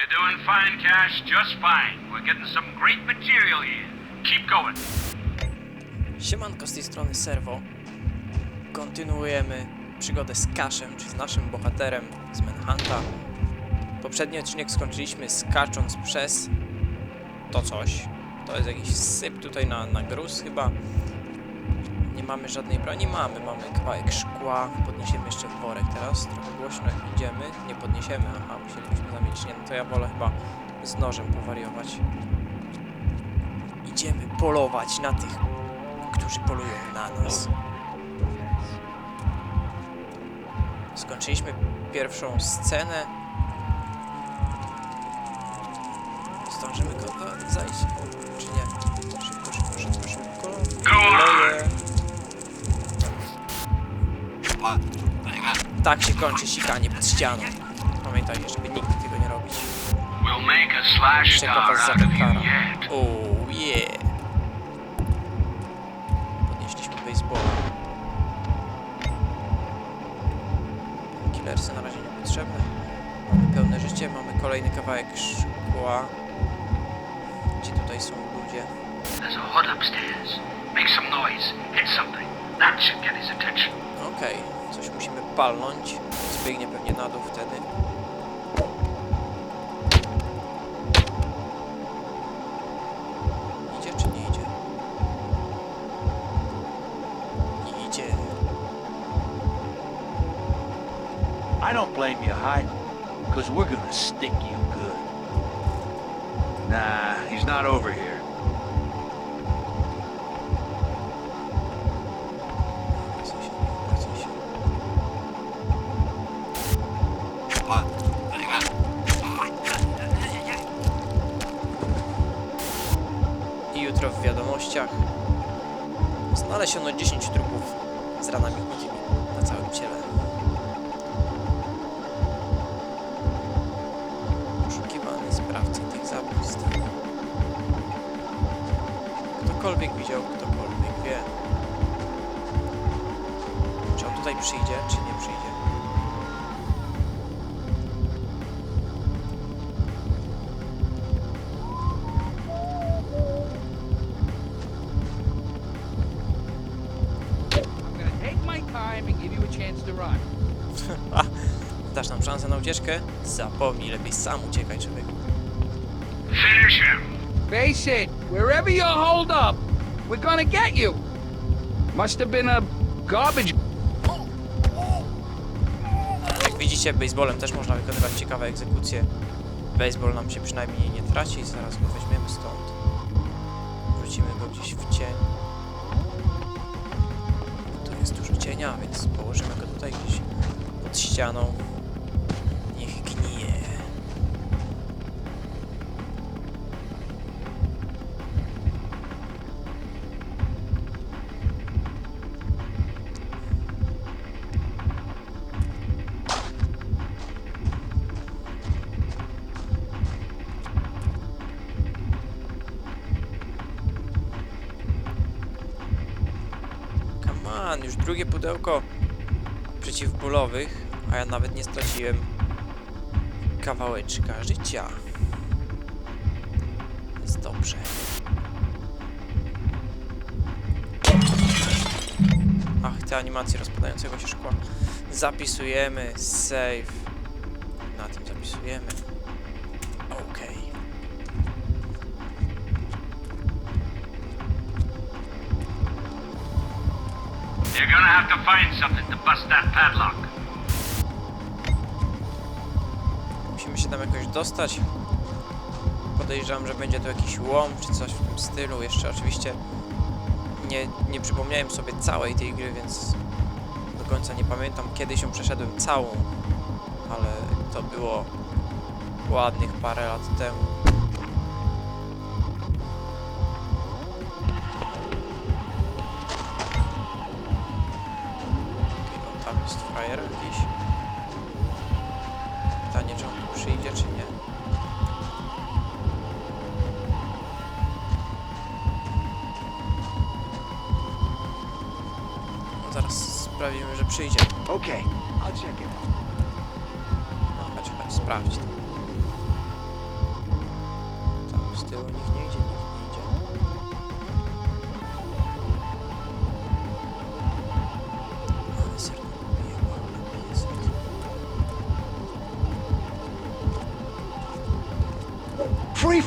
You're doing fine, Cash. Just fine. We're getting some great material here. Keep going. Siemanko z tej strony Serwo. Kontynuujemy przygodę z Kaszem, czy z naszym bohaterem z Manhunta. Poprzedni odcinek skończyliśmy skacząc przez to coś. To jest jakiś syp tutaj na, na gruz chyba. Nie mamy żadnej broni. Mamy, mamy kawałek szkła. Podniesiemy jeszcze worek teraz. Trochę głośno idziemy. Nie podniesiemy. Aha, musielibyśmy zamienić. Nie, no to ja wolę chyba z nożem powariować. Idziemy polować na tych którzy polują na nas. Skończyliśmy pierwszą scenę. Zdążymy go za- zajść? Czy nie? Szybko, szybko, szybko, szybko. Tak się kończy sikanie pod ścianą. Pamiętajcie, żeby nigdy tego nie robić. Czeka was zakara. yet. Oh yeah. Podnieśliśmy baseballa. Killersy na razie niepotrzebne. Mamy pełne życie, mamy kolejny kawałek szkła. Gdzie tutaj są ludzie? There's a hood upstairs. Make some noise. Hit something. That should get his attention. Okej, coś musimy palnąć. Zbiegnie pewnie na dół wtedy. Idzie czy nie idzie? Idzie. I don't blame you hiding, because we're gonna stick you good. Nah, he's not over here. Wiadomościach znaleziono 10 trupów z ranami głównymi na całym ciele. Poszukiwany sprawca tych zabójstw. Ktokolwiek widział, ktokolwiek wie. Czy on tutaj przyjdzie, czy nie przyjdzie? Ucieczkę? Zapomnij, lepiej sam uciekaj, człowieku. Finish him. Face it, wherever you're holed up, we're gonna get you. Must have been a garbage. Jak widzicie, baseballem też można wykonywać ciekawe egzekucje. Baseball nam się przynajmniej nie traci, zaraz go weźmiemy stąd. Wrzucimy go gdzieś w cień. Tu jest dużo cienia, więc położymy go tutaj gdzieś pod ścianą. On, już drugie pudełko przeciwbólowych, a ja nawet nie straciłem kawałeczka życia. Jest dobrze. Ach, te animacje rozpadającego się szkła. Zapisujemy, save. Na tym zapisujemy. You're gonna have to find something to bust that padlock. Musimy się tam jakoś dostać. Podejrzewam, że będzie to jakiś łom czy coś w tym stylu. Jeszcze oczywiście nie, nie przypomniałem sobie całej tej gry, więc do końca nie pamiętam kiedy się przeszedłem całą, ale to było ładnych parę lat temu. Jest frajer jakiś. Pytanie, czy on tu przyjdzie, czy nie. No, zaraz sprawimy, że przyjdzie. Okay, I'll check it. No, chodź, chodź, sprawdź to. Z tyłu nikt nie idzie, nikt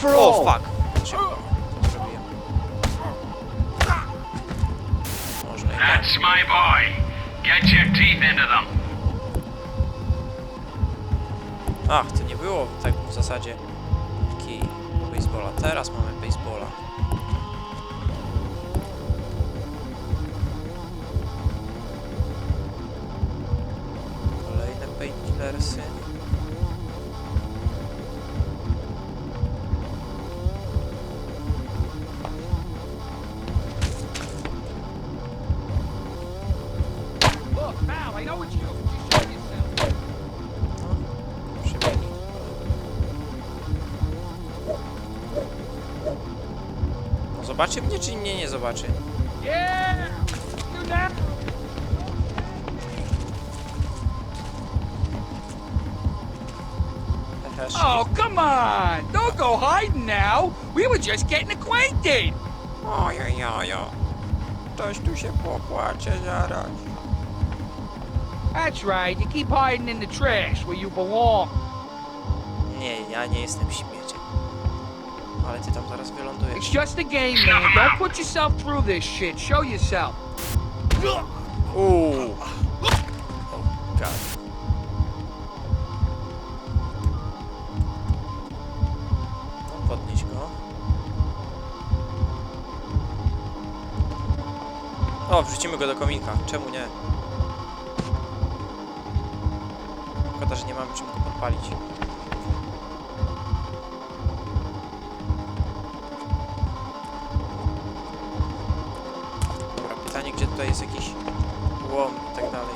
O, all! fuck! That's my boy. Get your teeth into them. Ach, to nie było tak w zasadzie kij baseballa. Teraz mamy baseballa. Kolejne painkillersy. Zobaczy mnie, czy mnie nie zobaczy? Oh, come on! Don't go hiding now. We were just getting acquainted. Ojojojo. Ktoś tu się popłacie zaraz. That's right. You keep hiding in the trash where you belong. Nie, ja nie jestem śmieciem. Ale ty tam zaraz wylądujesz. It's just a game, man. Don't put yourself through this shit. Show yourself. Uuu. Oh god. No, podnieś go. O, wrzucimy go do komika. Czemu nie? Szkoda, że nie mamy czym go podpalić. Tutaj jest jakiś łom i tak dalej.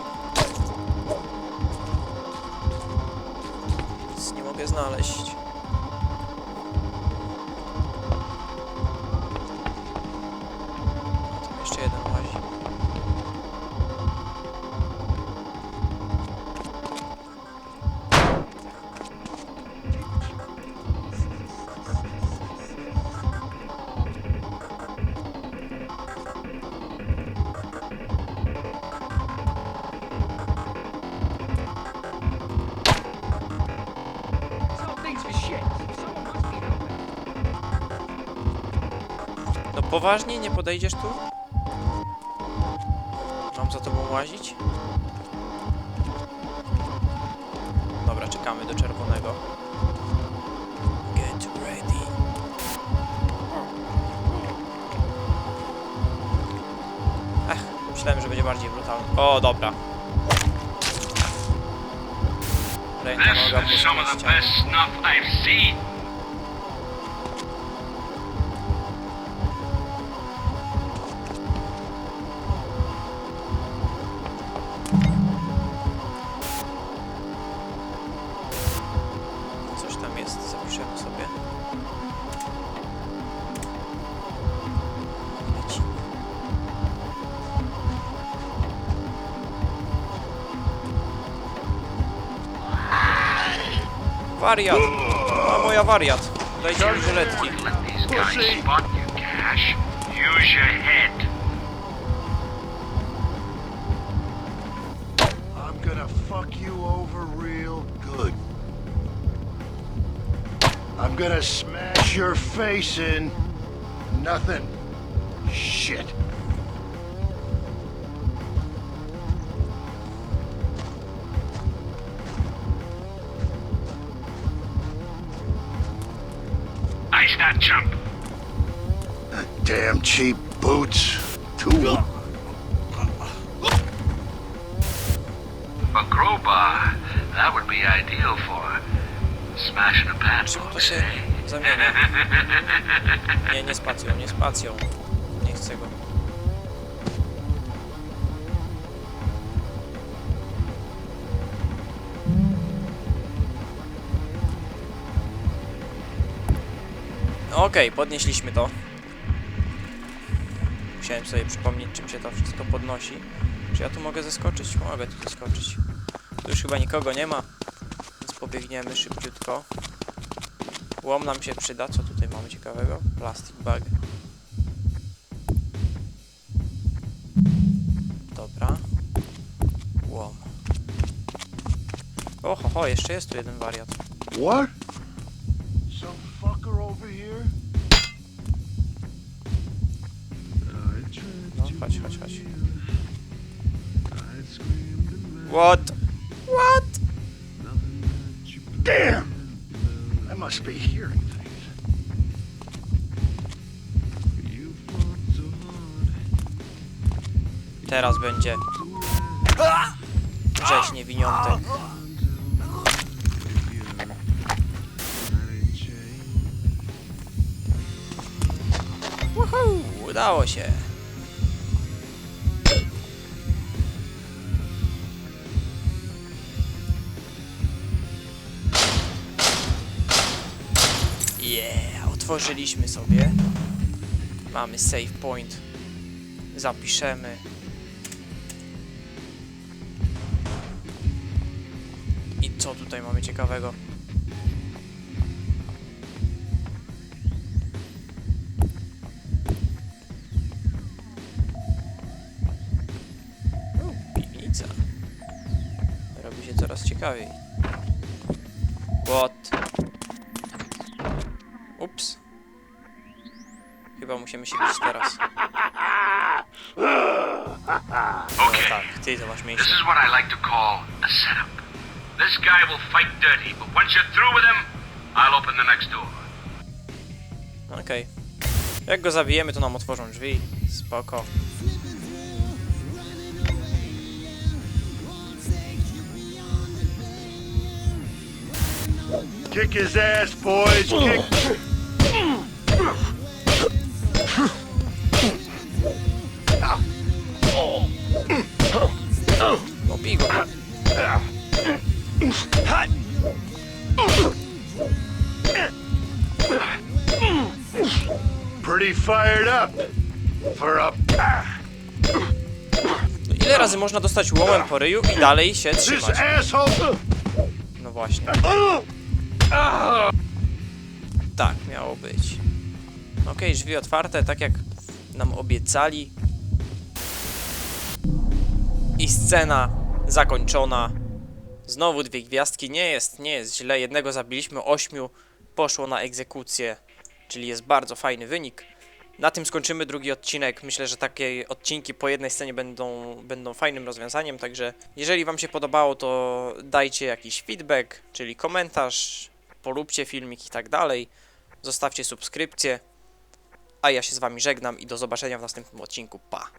Nic nie mogę znaleźć. Poważnie nie podejdziesz tu? Mam za tobą łazić? Dobra, czekamy do czerwonego. Get ready. Ech, myślałem, że będzie bardziej brutalny. O, dobra. Ręka, This noga, is mózg, some of the best snuff I've seen. Wariat! A moja wariat! Dajcie mi żyletki. Fuck you over real good. I'm gonna smash your face in. Nothing. Shit. Ice that. Damn cheap boots. Two. A crowbar. That would be ideal for smashing a Czym padlock, się zamienia? Nie, nie spacją, nie spacją. Nie chcę go. Okej, podnieśliśmy to. Musiałem sobie przypomnieć, czym się to wszystko podnosi. Czy ja tu mogę zeskoczyć? Mogę tu zeskoczyć. Tu już chyba nikogo nie ma, więc pobiegniemy szybciutko. Łom nam się przyda. Co tutaj mamy ciekawego? Plastic bag. Dobra. Łom. Oho, ho, jeszcze jest tu jeden wariat. What? No, chodź, chodź, chodź. What? What? Damn! I must be hearing things. Teraz będzie. Rzeź niewiniątek. Udało się. Yeah, otworzyliśmy sobie. Mamy save point. Zapiszemy. I co tutaj mamy ciekawego? Ciekawiej. What? Ups. Chyba musimy się bić teraz. No Okay. tak, ty to masz This miejsce. is what I like to call a setup. This guy will fight dirty, but once you're through with him, I'll open the next door. Okej. Jak go zabijemy, to nam otworzą drzwi. Spoko. Kick his ass, boys! Kick. Go. Pretty fired up for a. Ile razy można dostać łomem po ryju i dalej się This trzymać? asshole. No właśnie. Tak, miało być. Okej, drzwi otwarte, tak jak nam obiecali. I scena zakończona. Znowu dwie gwiazdki. Nie jest, nie jest źle. Jednego zabiliśmy, ośmiu poszło na egzekucję, czyli jest bardzo fajny wynik. Na tym skończymy drugi odcinek. Myślę, że takie odcinki po jednej scenie będą, będą fajnym rozwiązaniem, także jeżeli Wam się podobało, to dajcie jakiś feedback, czyli komentarz, polubcie filmik i tak dalej. Zostawcie subskrypcję. A ja się z Wami żegnam i do zobaczenia w następnym odcinku. Pa!